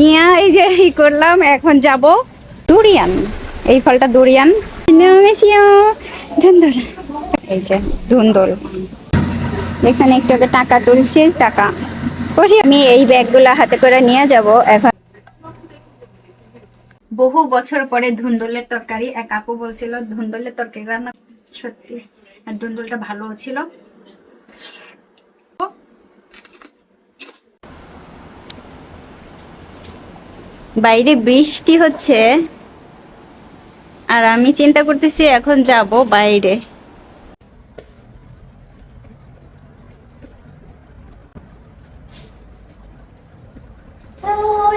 নিয়ে এই যে ই করলাম, এখন যাব দুরিয়ান। এই ফলটা দুরিয়ান। ধুন্দল। এই যে, ধুন্দল। দেখছেন, একটু আগে টাকা তুলছি, টাকা। আমি এই ব্যাগগুলা হাতে করে নিয়ে যাব, এখন। বহু বছর পরে ধুন্দলের তরকারি, এক আপু বলছিল, ধুন্দলের তরকারি রান্না সত্যি, আর ধুন্দলটা ভালো ছিল। বাইরে বৃষ্টি হচ্ছে। আর আমি চিন্তা করতেছি এখন যাব বাইরে।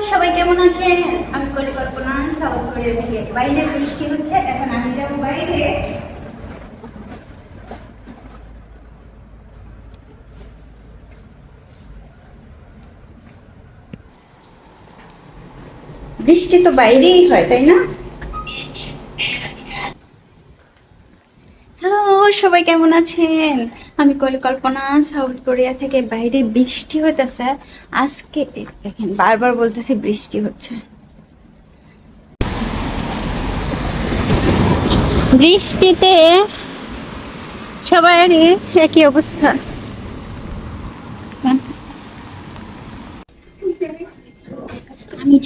সবাই কেমন আছেন? আমি পরিকল্পনা সাউথ কোরিয়া থেকে। বাইরে বৃষ্টি হচ্ছে, এখন আমি যাব বাইরে। বৃষ্টি তো বাইরেই হয়, তাই না? হ্যালো, সবাই কেমন আছেন? আমি পরিকল্পনা সাউথ কোরিয়া থেকে বাইরে বৃষ্টি হইতেছে। আজকে দেখেন, বারবার বলতেছি বৃষ্টি হচ্ছে। বৃষ্টিতে সবারই একই অবস্থা।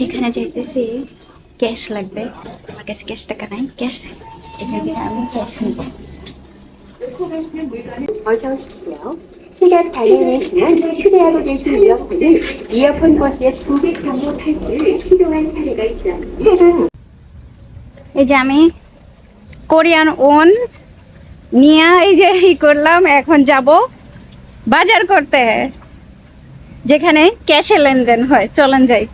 যেখানে যাইতেছি ক্যাশ লাগবে আমার কাছে ক্যাশ টাকা নাই ক্যাশ এখান থেকে আমি ক্যাশ নিব 어서 오십시오. 시간 발령하시면 휴대하고 계신 이어폰을 이어폰 버스의 고객 정보 탈취를 시도한 사례가 있어 최근 এই যে আমি কোরিয়ান ওন নিয়ে এই যে ই করলাম এখন যাব বাজার করতে যেখানে ক্যাশে লেনদেন হয় চলেন যাই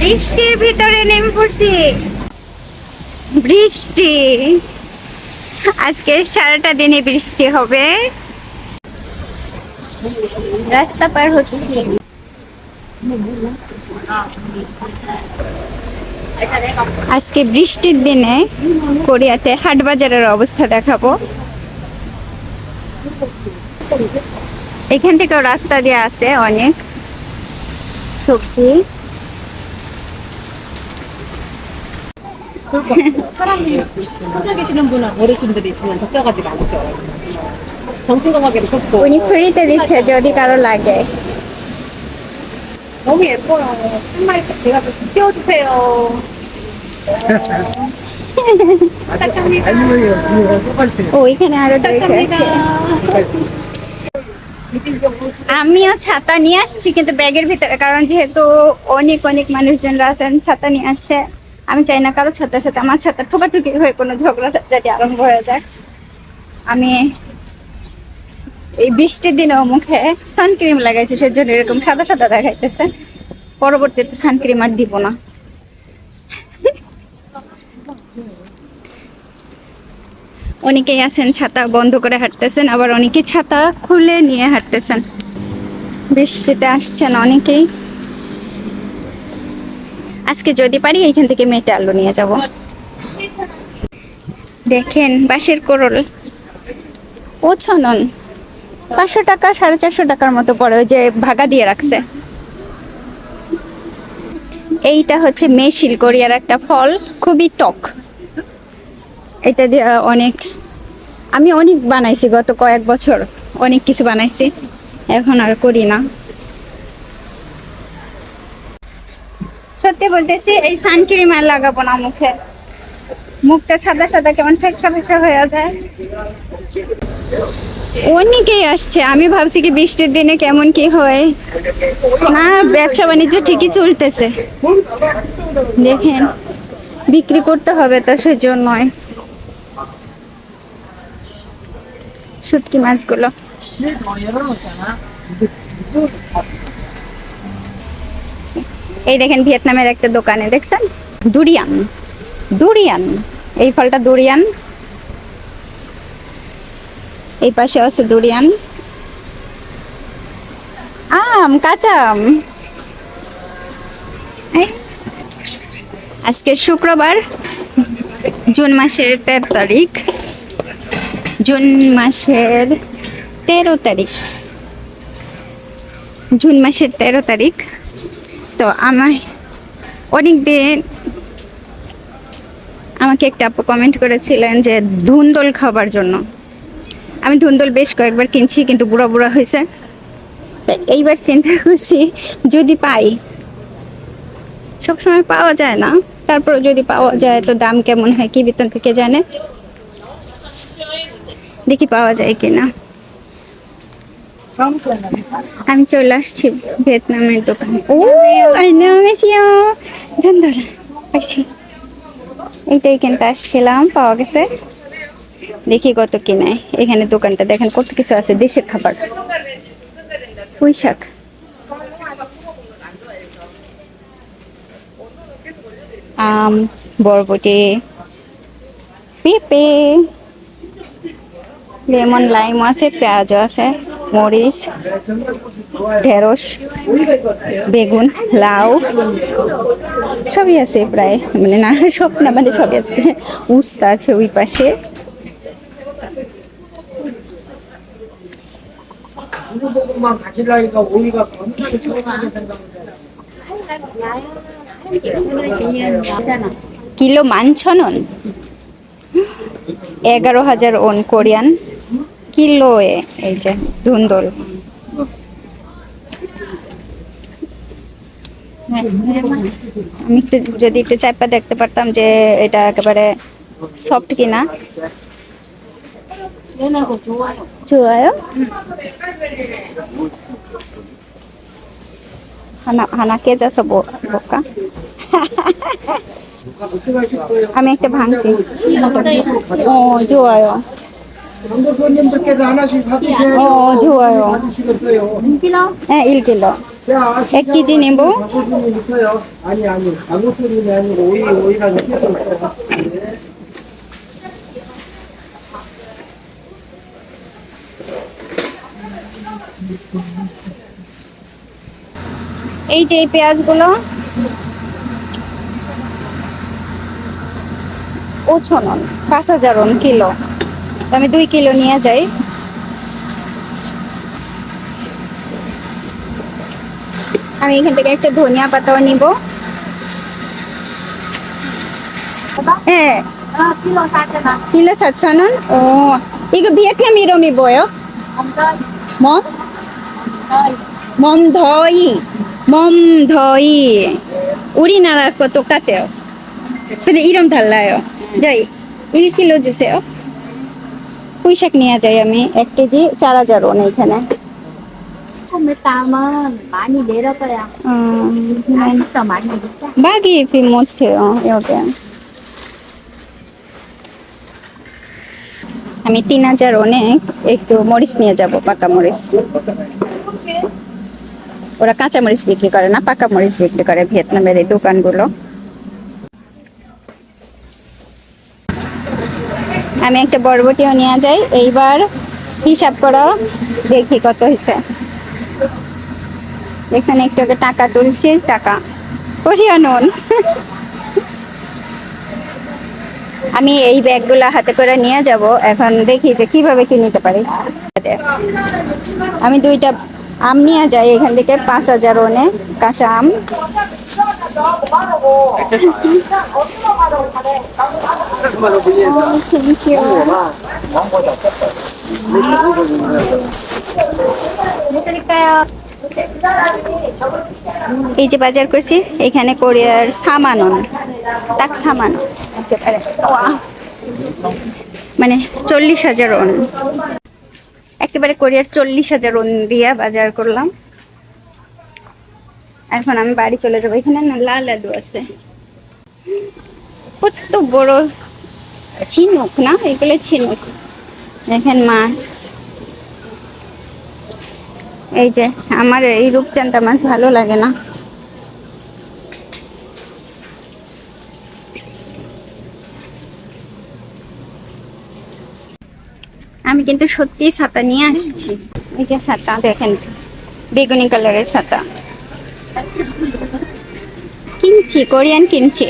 বৃষ্টির ভিতরে নেমে পড়ছি। বৃষ্টি। আজকে সারাটা দিনে বৃষ্টি হবে। রাস্তা পার হচ্ছে। আজকে বৃষ্টির দিনে কোরিয়াতে হাট বাজারের অবস্থা দেখাবো এখান থেকেও রাস্তা দিয়ে আছে অনেক সবজি 사람들이 혼자 계시는 분은 어르신들이 있으면 적적하지 않죠. 정신건강에도 좋고 উনি ফ্রিতে দিচ্ছে যদি কারো লাগে 너무 예뻐요. 한 마리 제가 좀 띄워주세요. ও এখানে আরো দুইটা আছে আমিও ছাতা নিয়ে আসছি কিন্তু ব্যাগের ভিতরে কারণ যেহেতু অনেক অনেক মানুষজনরা আছেন ছাতা নিয়ে আসছে আমি চাই না কারো ছাতার সাথে আমার ছাতা ঠোকাঠুকি হয়ে কোনো ঝগড়া যাতে আরম্ভ হয়ে যায় আমি এই বৃষ্টির দিনেও মুখে সানক্রিম লাগাইছি, সেজন্য এরকম সাদা সাদা দেখাইতেছে। পরবর্তীতে সানক্রিম আর দিব না। অনেকেই আছেন, ছাতা বন্ধ করে হাঁটতেছেন, আবার অনেকে ছাতা খুলে নিয়ে হাঁটতেছেন। বৃষ্টিতে আসছেন অনেকেই। আজকে যদি পারি এইখান থেকে মেটে আলু নিয়ে যাব। দেখেন, বাঁশের কোরল ও ছনন। পাঁচশো টাকা, সাড়ে চারশো টাকার মতো পড়ে ওই যে ভাগা দিয়ে রাখছে। এইটা হচ্ছে মেশিল কোরিয়ার একটা ফল, খুবই টক। এটা দিয়ে অনেক, আমি অনেক বানাইছি গত কয়েক বছর, অনেক কিছু বানাইছি, এখন আর করি না। সত্যি বলতেছি, এই সানক্রিম আর লাগাবো না মুখে। মুখটা সাদা সাদা, কেমন ফেসা ফেসা হয়ে যায়। অনেকেই আসছে। আমি ভাবছি কি বৃষ্টির দিনে কেমন কি হয়। না, ব্যবসা বাণিজ্য ঠিকই চলতেছে। দেখেন, বিক্রি করতে হবে তো সেজন্যই। শুটকি মাছগুলো। এই দেখেন ভিয়েতনামের একটা দোকানে, দেখছেন? দুরিয়ান। দুরিয়ান। এই ফলটা দুরিয়ান। এই পাশে আছে দুরিয়ান আম, কাঁচা আম। আজকে শুক্রবার, জুন মাসের তেরো তারিখ। জুন মাসের তেরো তারিখ। জুন মাসের তেরো তারিখ। তো আমার অনেক দিন আমাকে একটা কমেন্ট করেছিলেন যে ধুন্দল খাবার জন্য। আমি ধুন্দল বেশ কয়েকবার কিনছি, কিন্তু বুড়া বুড়া হয়েছে। এইবার চিন্তা করছি, যদি পাই, সবসময় পাওয়া যায় না। তারপর যদি পাওয়া যায়, তো দাম কেমন হয়, কি বেতন থেকে জানে? দেখি পাওয়া যায় কিনা। আমি চলে আসছি ভিয়েতনামের দোকানে। ও এইটাই কিনতে আসছিলাম, পাওয়া গেছে। দেখি কত কিনে। এখানে দোকানটা দেখেন কত কিছু আছে, দেশের খাবার। পুঁই শাক। আম, বরবটি, পেঁপে, লেমন, লাইম আছে পেঁয়াজও আছে, মরিচ, ঢেঁড়স, বেগুন, লাউ, সবই আছে প্রায়। মানে না, সব না মানে সবই আছে। উস্তা আছে ওই পাশে। 한국만 가지려니까 오이가 겁나게 처음하게 생각을 কিলো মানছনন এগারো হাজার ওন কোরিয়ান কিলো এ এই যে ধুন্দল আমি একটু যদি একটু চাপা দেখতে পারতাম যে এটা একেবারে সফট কিনা 연하고 좋아요. 좋아요? 응. 하나 하나 깨져서 뭐 볼까? 아메이트 방식. 어 좋아요. 어, 어 좋아요. 1kg? 네 1kg. 1 k 지 님부? 아니 아니 아무 소리는 아니고 오이 오이라는 소리 এই যে এই পেঁয়াজগুলো, উছনন, পাঁচ হাজারন কিলো। আমি দুই কিলো নিয়ে যাই। আমি এখান থেকে একটা ধনিয়া পাতাও নিব। হ্যাঁ। কিলো ও মি মম মম ধই। 멈더이. 멈더이. 우리나라 거 똑같아요. 근데 이름 달라요. 저 1kg 주세요. পুঁইশাক নিয়ে যাই আমি এক কেজি চার হাজার ওন এখানে 처음에 땀은 많이 내려서야 음, 맛도 많이 있어. বাগি ফি 못해요 여기 আমি তিন হাজার অনেক একটু মরিচ নিয়ে যাব পাকা মরিচ ওরা কাঁচা মরিচ বিক্রি করে না, পাকা মরিচ বিক্রি করে ভিয়েতনামের এই দোকানগুলো। আমি একটা বরবটিও নিয়ে যাই, এইবার হিসাব করো, দেখি কত হয়েছে। দেখছেন, একটু আগে টাকা তুলছি, টাকা কোরিয়া নুন। আমি এই ব্যাগগুলো হাতে করে নিয়ে যাব, এখন দেখি যে কীভাবে কি নিতে পারি। আমি দুইটা আম নিয়ে যাই এখান থেকে, পাঁচ হাজার ওনে, কাঁচা আম। এই যে বাজার করছি, এখানে কোরিয়ার সামানন তাক সামান। মানে চল্লিশ হাজার ওন। একেবারে কোরিয়ার চল্লিশ হাজার দিয়া বাজার করলাম। এখন আমি বাড়ি চলে যাব। এখানে না লাল আলু আছে। কত বড় ঝিনুক না? এগুলো ঝিনুক। দেখেন মাছ। এই যে, আমার এই রূপচান্দা মাছ ভালো লাগে না। আমি কিন্তু সত্যিই ছাতা নিয়ে আসছি। এই যে ছাতা, দেখেন, বেগুনি কালারের ছাতা। Kimchi, Korean kimchi.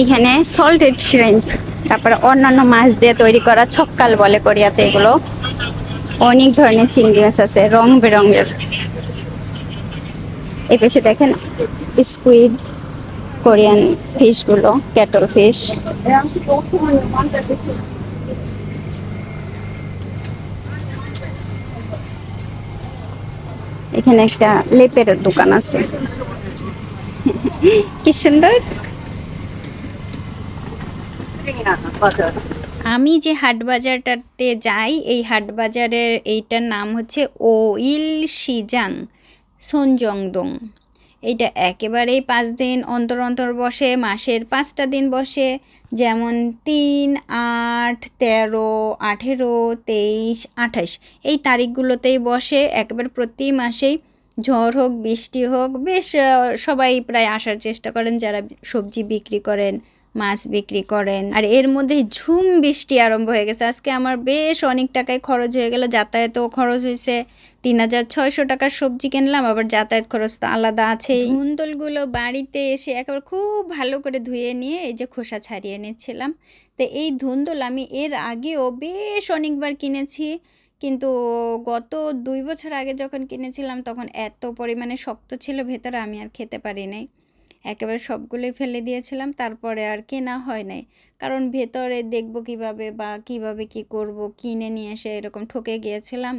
এইখানে সল্টেড শ্রিম্প তারপরে অন্যান্য মাছ দিয়ে তৈরি করা ছক্কাল বলে কোরিয়াতে এগুলো। অনেক ধরনের চিংড়ি মাছ আছে, রং বেরঙের। এই পাশে দেখেন স্কুইড কোরিয়ান ফিশগুলো, ক্যাটল ফিশ। এখানে একটা লেপের দোকান আছে। কি সুন্দর। আমি যে হাট বাজারটাতে যাই, এই হাট বাজারের এইটার নাম হচ্ছে ওইল সিজাং সোনজংদং। এইটা একেবারেই পাঁচ দিন অন্তর অন্তর বসে, মাসের পাঁচটা দিন বসে। যেমন তিন, আট, তেরো, আঠেরো, তেইশ, আঠাশ। এই তারিখগুলোতেই বসে, একেবারে প্রতি মাসেই ঝড় হোক, বৃষ্টি হোক, বেশ সবাই প্রায় আসার চেষ্টা করেন, যারা সবজি বিক্রি করেন, মাছ বিক্রি করেন। আর এর মধ্যে ঝুম বৃষ্টি আরম্ভ হয়ে গেছে। আজকে আমার বেশ অনেক টাকায় খরচ হয়ে গেল, যাতায়াতেও খরচ হয়েছে। তিন হাজার ছয়শো টাকার সবজি কিনলাম, আবার যাতায়াত খরচ তো আলাদা আছেই। ধুন্দলগুলো বাড়িতে এসে একবার খুব ভালো করে ধুয়ে নিয়ে এই যে খোসা ছাড়িয়ে নিচ্ছিলাম। তো এই ধুন্দল আমি এর আগেও বেশ অনেকবার কিনেছি, কিন্তু গত দুই বছর আগে যখন কিনেছিলাম তখন এত পরিমাণে শক্ত ছিল, ভেতরে আমি আর খেতে পারি নাই। একেবারে সবগুলোই ফেলে দিয়েছিলাম, তারপরে আর কেনা হয় নাই। কারণ ভেতরে দেখব কীভাবে বা কীভাবে কি করব, কিনে নিয়ে এসে এরকম ঠকে গিয়েছিলাম।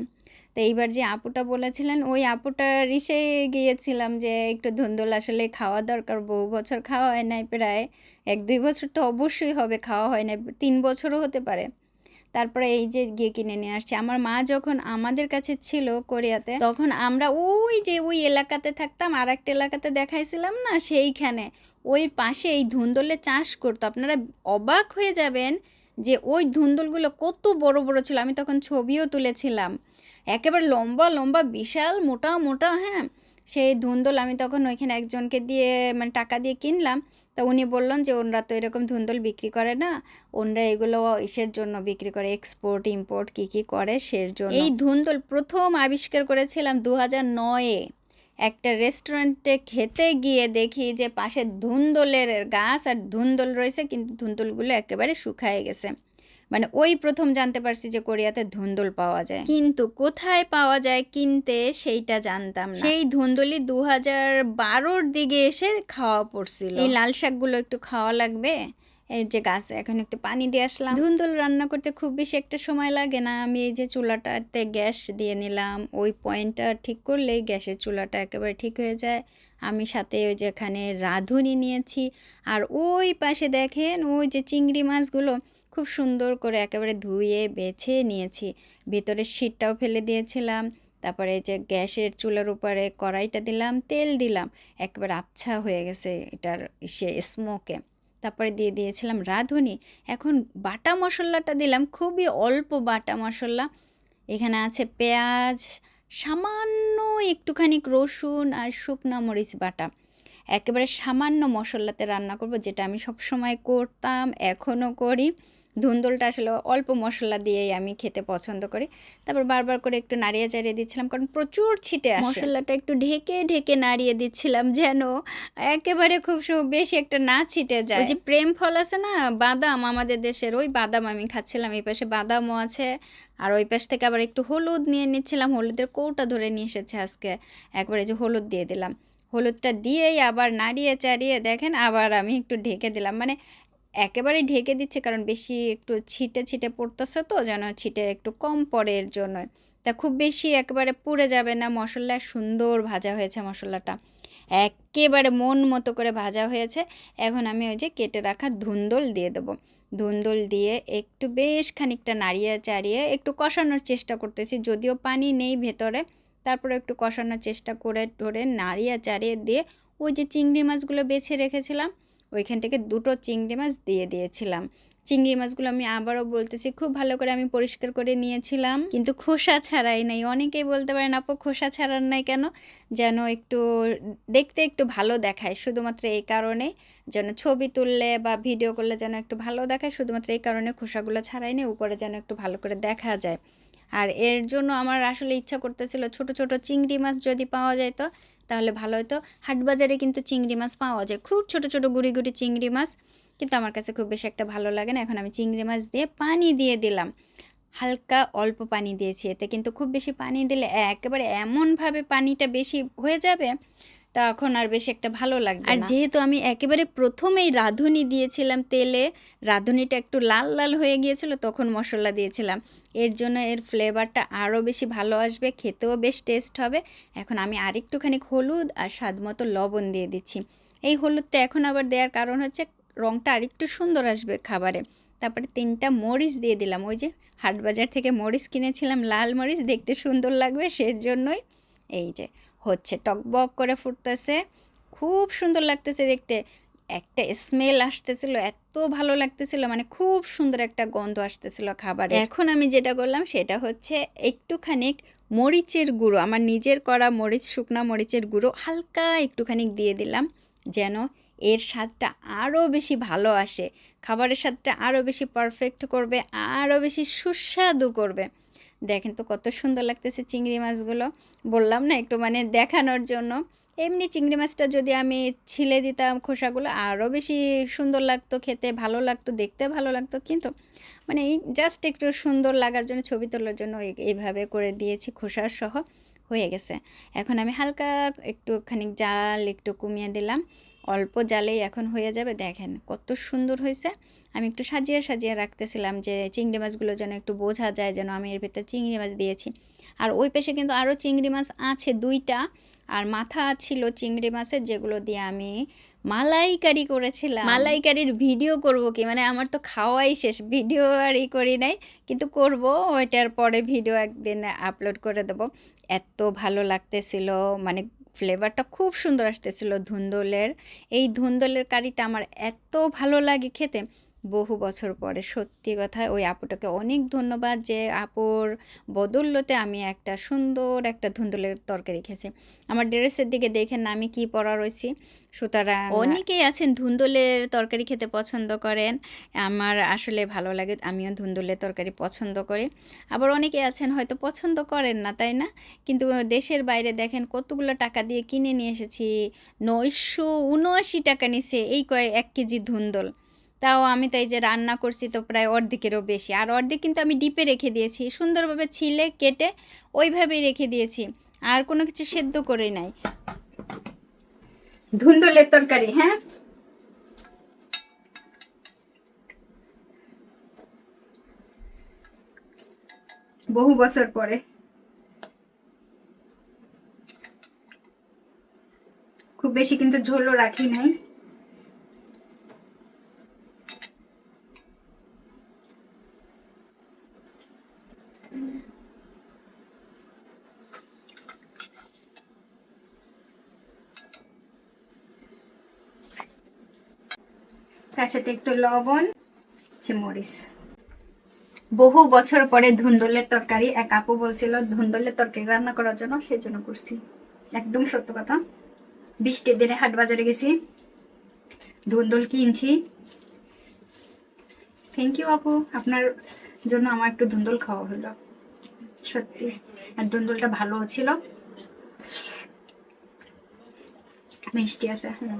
তো এইবার যে আপুটা বলেছিলেন, ওই আপুটার ইসে গিয়েছিলাম যে একটু ধুন্দুল আসলে খাওয়া দরকার, বহু বছর খাওয়া হয় নাই প্রায়। এক দুই বছর তো অবশ্যই হবে, খাওয়া হয় না তিন বছরও হতে পারে। তারপরে এই যে গিয়ে কিনে নিয়ে আসছি। আমার মা যখন আমাদের কাছে ছিল কোরিয়াতে, তখন আমরা ওই যে ওই এলাকাতে থাকতাম আর একটা এলাকাতে দেখাইছিলাম না, সেইখানে। ওই পাশে এই ধুন্দলে চাষ করতো। আপনারা অবাক হয়ে যাবেন যে ওই ধুন্দলগুলো কত বড় বড় ছিল। আমি তখন ছবিও তুলেছিলাম। একেবারে লম্বা লম্বা, বিশাল, মোটা মোটা হ্যাঁ। সেই ধুন্দল আমি তখন ওইখানে একজনকে দিয়ে মানে টাকা দিয়ে কিনলাম। তা উনি বললেন যে ওনরা তো এরকম ধুন্দল বিক্রি করে না, ওনরা এগুলো ইসের জন্য বিক্রি করে এক্সপোর্ট ইম্পোর্ট কি কি করে সের জন্য। এই ধুন্দল প্রথম আবিষ্কার করেছিলাম দু হাজার নয়ে। একটা রেস্টুরেন্টে খেতে গিয়ে দেখি যে পাশে ধুন্দলের গাছ আর ধুন্দল রয়েছে, কিন্তু ধুন্দলগুলো একেবারে শুকায় গেছে। মানে ওই প্রথম জানতে পারছি যে কোরিয়াতে ধুন্দল পাওয়া যায়। কিন্তু কোথায় পাওয়া যায় কিনতে সেইটা জানতাম না। সেই ধুন্দলি দু হাজার বারোর দিকে এসে খাওয়া পড়ছিল। এই লাল শাকগুলো একটু খাওয়া লাগবে? এই যে গাছে এখন একটু পানি দিয়ে আসলাম। ধুন্দুল রান্না করতে খুব বেশি একটা সময় লাগে না। আমি এই যে চুলাটাতে গ্যাস দিয়ে নিলাম ওই পয়েন্টটা ঠিক করলেই গ্যাসের চুলাটা একেবারে ঠিক হয়ে যায়। আমি সাথে ওই যেখানে রাঁধুনি নিয়েছি। আর ওই পাশে দেখেন ওই যে চিংড়ি মাছগুলো খুব সুন্দর করে একেবারে ধুয়ে, বেছে নিয়েছি। ভেতরের শীতটাও ফেলে দিয়েছিলাম, তারপরে এই যে গ্যাসের চুলার উপরে কড়াইটা দিলাম, তেল দিলাম, একবার আবছা হয়ে গেছে এটার সে স্মোকে তারপরে দিয়ে দিয়েছিলাম রাঁধুনি। এখন বাটা মশলাটা দিলাম, খুবই অল্প বাটা মশলা। এখানে আছে পেঁয়াজ, সামান্য একটুখানি রসুন আর শুকনো মরিচ বাটা। একেবারে সামান্য মশলাতে রান্না করব, যেটা আমি সব সময় করতাম, এখনও করি। ধুন্দলটা আসলে অল্প মশলা দিয়েই আমি খেতে পছন্দ করি। তারপর বারবার করে একটু নাড়িয়ে চাড়িয়ে দিচ্ছিলাম কারণ প্রচুর ছিটে আসে। মশলাটা একটু ঢেকে ঢেকে নাড়িয়ে দিচ্ছিলাম যেন একেবারে খুব বেশি একটা না ছিটে যায়। যে প্রেম ফল আছে না বাদাম আমাদের দেশের ওই বাদাম আমি খাচ্ছিলাম এই পাশে বাদামও আছে। আর ওই পাশ থেকে আবার একটু হলুদ নিয়ে নিচ্ছিলাম হলুদের কৌটা ধরে নিয়ে এসেছে আজকে। একবারে যে হলুদ দিয়ে দিলাম। হলুদটা দিয়েই আবার নাড়িয়ে চাড়িয়ে দেখেন আবার আমি একটু ঢেকে দিলাম। মানে একেবারেই ঢেকে দিচ্ছে, কারণ বেশি একটু ছিটে ছিটে পড়তেছে তো, যেন ছিটে একটু কম পড়ে এর জন্য। তা খুব বেশি একেবারে পুড়ে যাবে না, মশলা সুন্দর ভাজা হয়েছে মশলাটা। একেবারে মন মতো করে ভাজা হয়েছে। এখন আমি ওই যে কেটে রাখা ধুন্দল দিয়ে দেবো। ধুন্দল দিয়ে একটু বেশ খানিকটা নাড়িয়ে চাড়িয়ে একটু কষানোর চেষ্টা করতেছি, যদিও পানি নেই ভেতরে। তারপরে একটু কষানোর চেষ্টা করে, ধরে নাড়িয়ে চাড়িয়ে দিয়ে ওই যে চিংড়ি মাছগুলো বেছে রেখেছিলাম ওইখান থেকে দুটো চিংড়ি মাছ দিয়ে দিয়েছিলাম। চিংড়ি মাছগুলো আমি আবারও বলতেছি, খুব ভালো করে আমি পরিষ্কার করে নিয়েছিলাম। কিন্তু খোসা ছাড়াই নাই। অনেকেই বলতে পারেন, আপু, খোসা ছাড়ার নাই কেন? যেন একটু দেখতে একটু ভালো দেখায়। শুধুমাত্র এই কারণে যেন ছবি তুললে বা ভিডিও করলে যেন একটু ভালো দেখায়। শুধুমাত্র এই কারণে খোসাগুলো ছাড়াই নেই, উপরে যেন একটু ভালো করে দেখা যায়। আর এর জন্য আমার আসলে ইচ্ছা করতেছিল ছোট ছোট চিংড়ি মাছ যদি পাওয়া যায় তো তাহলে ভালো হতো। হাটবাজারে কিন্তু চিংড়ি মাছ পাওয়া যায়। খুব ছোট ছোট, গুড়ি গুড়ি চিংড়ি মাছ। কিন্তু আমার কাছে খুব বেশি একটা ভালো লাগে না। এখন আমি চিংড়ি মাছ দিয়ে পানি দিয়ে দিলাম। হালকা অল্প পানি দিয়েছি। এতে কিন্তু খুব বেশি পানি দিলে একেবারে এমনভাবে পানিটা বেশি হয়ে যাবে তখন আর বেশি একটা ভালো লাগবে আর যেহেতু আমি একেবারে প্রথমেই রাঁধুনি দিয়েছিলাম তেলে রাঁধুনিটা একটু লাল লাল হয়ে গিয়েছিল তখন মশলা দিয়েছিলাম। এর জন্য এর ফ্লেভারটা আরও বেশি ভালো আসবে খেতেও বেশ টেস্ট হবে। এখন আমি আরেকটুখানি হলুদ আর স্বাদ মতো লবণ দিয়ে দিচ্ছি। এই হলুদটা এখন আবার দেওয়ার কারণ হচ্ছে রঙটা আরেকটু সুন্দর আসবে খাবারে। তারপরে তিনটা মরিচ দিয়ে দিলাম। ওই যে হাটবাজার থেকে মরিচ কিনেছিলাম লাল মরিচ দেখতে সুন্দর লাগবে সের জন্যই। এই যে হচ্ছে, টকবক করে ফুটতেছে। খুব সুন্দর লাগতেছে দেখতে। একটা স্মেল আসতেছিল, এত ভালো লাগতেছিল মানে খুব সুন্দর একটা গন্ধ আসতেছিল খাবারে এখন আমি যেটা করলাম, সেটা হচ্ছে একটুখানি মরিচের গুঁড়ো, আমার নিজের করা মরিচ, শুকনা মরিচের গুঁড়ো হালকা একটুখানি দিয়ে দিলাম, যেন এর স্বাদটা আরও বেশি ভালো আসে। খাবারের স্বাদটা আরও বেশি পারফেক্ট করবে, আরও বেশি সুস্বাদু করবে। দেখেন তো কত সুন্দর লাগতেছে চিংড়ি মাছগুলো। বললাম না একটু মানে দেখানোর জন্য। এমনি চিংড়ি মাছটা যদি আমি ছিলে দিতাম খোসাগুলো আরও বেশি সুন্দর লাগতো খেতে, ভালো লাগতো, দেখতে ভালো লাগতো। কিন্তু মানে জাস্ট একটু সুন্দর লাগার জন্য, ছবি তোলার জন্য এই- এইভাবে করে দিয়েছি খোসা সহ, হয়ে গেছে। এখন আমি হালকা একটুখানি জাল একটু কমিয়ে দিলাম। অল্প জালেই এখন হয়ে যাবে। দেখেন কত সুন্দর হয়েছে। আমি একটু সাজিয়ে সাজিয়ে রাখতেছিলাম যে চিংড়ি মাছগুলো যেন একটু বোঝা যায় যেন আমি এর ভিতরে চিংড়ি মাছ দিয়েছি। আর ওই পাশে কিন্তু আরও চিংড়ি মাছ আছে দুইটা। আর মাথা ছিল চিংড়ি মাছের যেগুলো দিয়ে আমি মালাইকারি করেছিলাম। মালাইকারির ভিডিও করব কি? মানে আমার তো খাওয়াই শেষ, ভিডিও আর ই করি নাই। কিন্তু করব, ওইটার পরে ভিডিও একদিন আপলোড করে দেব। এত ভালো লাগতেছিল মানে ফ্লেভারটা খুব সুন্দর আসতেছিল ধুন্দলের। এই ধুন্দলের কারিটা আমার এত ভালো লাগে খেতে। বহু বছর পরে। সত্যি কথা ওই আপুটাকে অনেক ধন্যবাদ যে আপুর বদৌলতে আমি একটা সুন্দর একটা ধুন্দলের তরকারি খেয়েছি। আমার ড্রেসের দিকে দেখেন আমি কি পরা রয়েছি। সুতরাং অনেকেই আছেন ধুন্দলের তরকারি খেতে পছন্দ করেন। আমার আসলে ভালো লাগে, আমিও ধুন্দলের তরকারি পছন্দ করি। আবার অনেকে আছেন হয়তো পছন্দ করেন না, তাই না? কিন্তু দেশের বাইরে দেখেন কতগুলো টাকা দিয়ে কিনে নিয়ে এসেছি। নয়শো উনআশি টাকা নিছে এই কয় এক কেজি ধুন্দল। তাও আমি তাই যে রান্না করছি তো প্রায় অর্ধেকেরও বেশি। আর অর্ধেক কিন্তু আমি ডিপে রেখে দিয়েছি, সুন্দরভাবে ছিলে, কেটে ওইভাবেই রেখে দিয়েছি। আর কোনো কিছু সেদ্ধ করে নাই। ধুন্দলের তরকারি হ্যাঁ? বহু বছর পরে। খুব বেশি কিন্তু ঝোলও রাখি নাই। তার সাথে একটু লবণ মরিচ। বহু বছর পরে ধুন্দলের তরকারি, এক আপু বলছিল, ধুন্দলের তরকারি রান্না করার জন্য সেই জন্য করছি। একদম সত্য কথা। বৃষ্টির দিনে হাট বাজারে গেছি। ধুন্দল কিনছি। থ্যাংক ইউ আপু। আপনার জন্য আমার একটু ধুন্দল খাওয়া হলো। সত্যি। আর ধুন্দলটা ভালো ছিল। মিষ্টি আছে, হুম।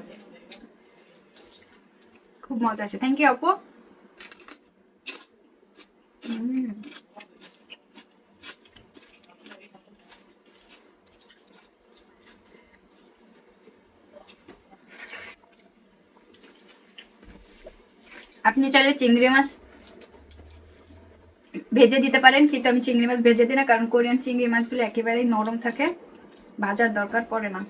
খুব মজা আছে। থ্যাংক ইউ আপু। আপনি চাইলে চিংড়ি মাছ ভেজে দিতে পারেন, কিন্তু আমি চিংড়ি মাছ ভেজে দিই না, কারণ কোরিয়ান চিংড়ি মাছগুলো একেবারেই নরম থাকে ভাজার দরকার পড়ে না।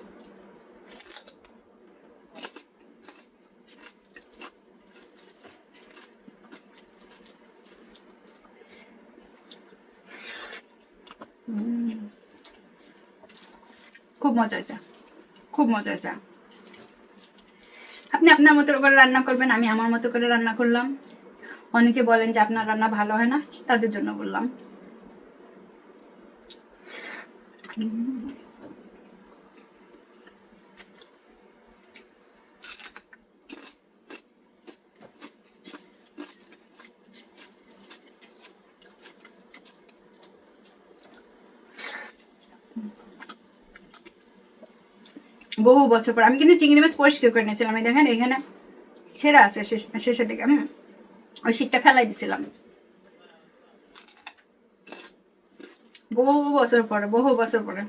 খুব মজা হয়েছে। খুব মজা হয়েছে। আপনি আপনার মতো করে রান্না করবেন, আমি আমার মতো করে রান্না করলাম। অনেকে বলেন যে আপনার রান্না ভালো হয় না, তাদের জন্য বললাম। বহু বছর পর। আমি কিন্তু চিংড়ি মাছ পরিষ্কার করে নিয়েছিলাম। এই দেখেন, এখানে ছেঁড়া আছে শেষের দিকে আমি ওই শীতটা ফেলাই দিছিলাম। বহু বছর পরে, বহু বছর পরে।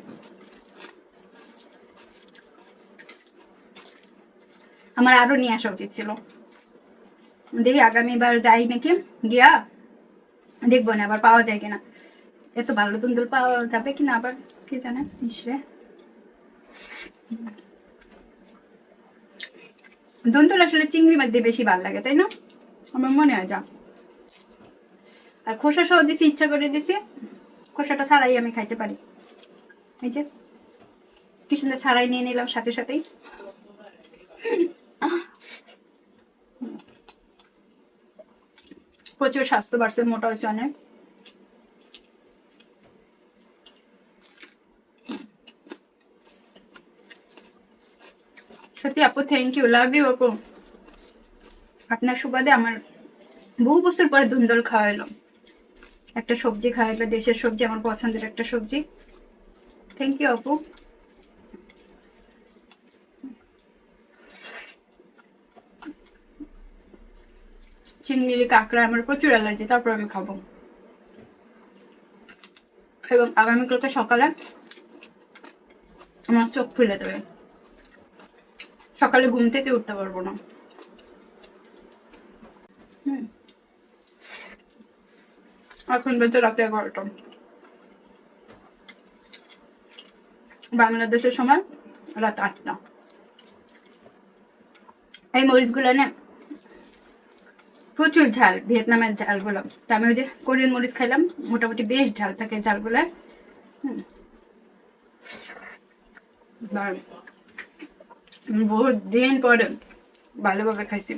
আমার আরও নিয়ে আসা উচিত ছিল। দেখি আগামীবার যাই নাকি? গিয়া দেখব না, আবার পাওয়া যায় কিনা। এত ভালো তুন্দুল পাওয়া যাবে কিনা আবার, কি জানে নিশ্চয় দন্তুল আসলে চিংড়ি মাছ দিয়ে বেশি ভালো লাগে, তাই না? আমার মনে হয় যা। আর খোসা সহ দিছি, ইচ্ছা করে দিছি, খোসাটা ছাড়াই আমি খাইতে পারি। এই যে কি সুন্দর ছাড়াই নিয়ে নিলাম সাথে সাথেই। প্রচুর স্বাস্থ্য বাড়ছে মোটা হয়েছে অনেক। সত্যি আপু থ্যাংক ইউ লাভ ইউ আপু। আপনার সুবাদে আমার বহু বছর পরে ধুন্দল খাওয়া এলো একটা সবজি খাওয়া এলো দেশের সবজি, আমার পছন্দের একটা সবজি। থ্যাংক ইউ আপু। চিংড়ি, কাঁকড়া, আমার প্রচুর অ্যালার্জি, তারপর আমি খাব। এবং আগামীকালকে সকালে আমার চোখ খুলে যাবে। সকালে ঘুম থেকে উঠতে পারব না। এখন বেজে রাতে এগারোটা। বাংলাদেশের সময় রাত আটটা। এই মরিচগুলো না, প্রচুর ঝাল, ভিয়েতনামের ঝালগুলো। তা আমি ওই যে কোরিয়ান মরিচ খাইলাম, মোটামুটি বেশ ঝাল থাকে ঝালগুলো। হুম। বহুত দিন পরে ভালোভাবে খাইছি।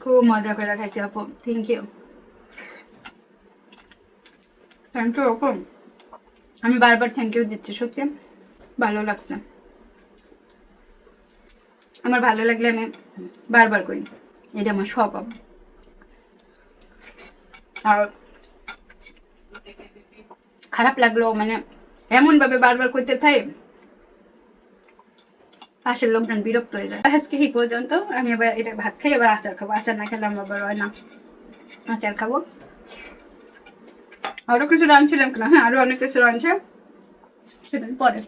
খুব মজা করে খাইছি আপু থ্যাংক ইউ থ্যাংক ইউ আপু। আমি বারবার থ্যাংক ইউ দিচ্ছি, সত্যি। ভালো লাগছে। আমার ভালো লাগলে আমি বারবার করি। এটা আমার স্বভাব। আর খারাপ লাগল মানে এমন ভাবে বারবার করতে থাই পাশের লোকজন বিরক্ত হয়ে যায়। আজকে এই পর্যন্ত আমি এবার এটা ভাত খাই এবার আচার খাব। আচার না খেলে আমার আবার হয় না। আচার খাব। আরও কিছু রাঁধছিলাম কিনা? হ্যাঁ আরও অনেক কিছু রাঁধছে। সেদিন পরে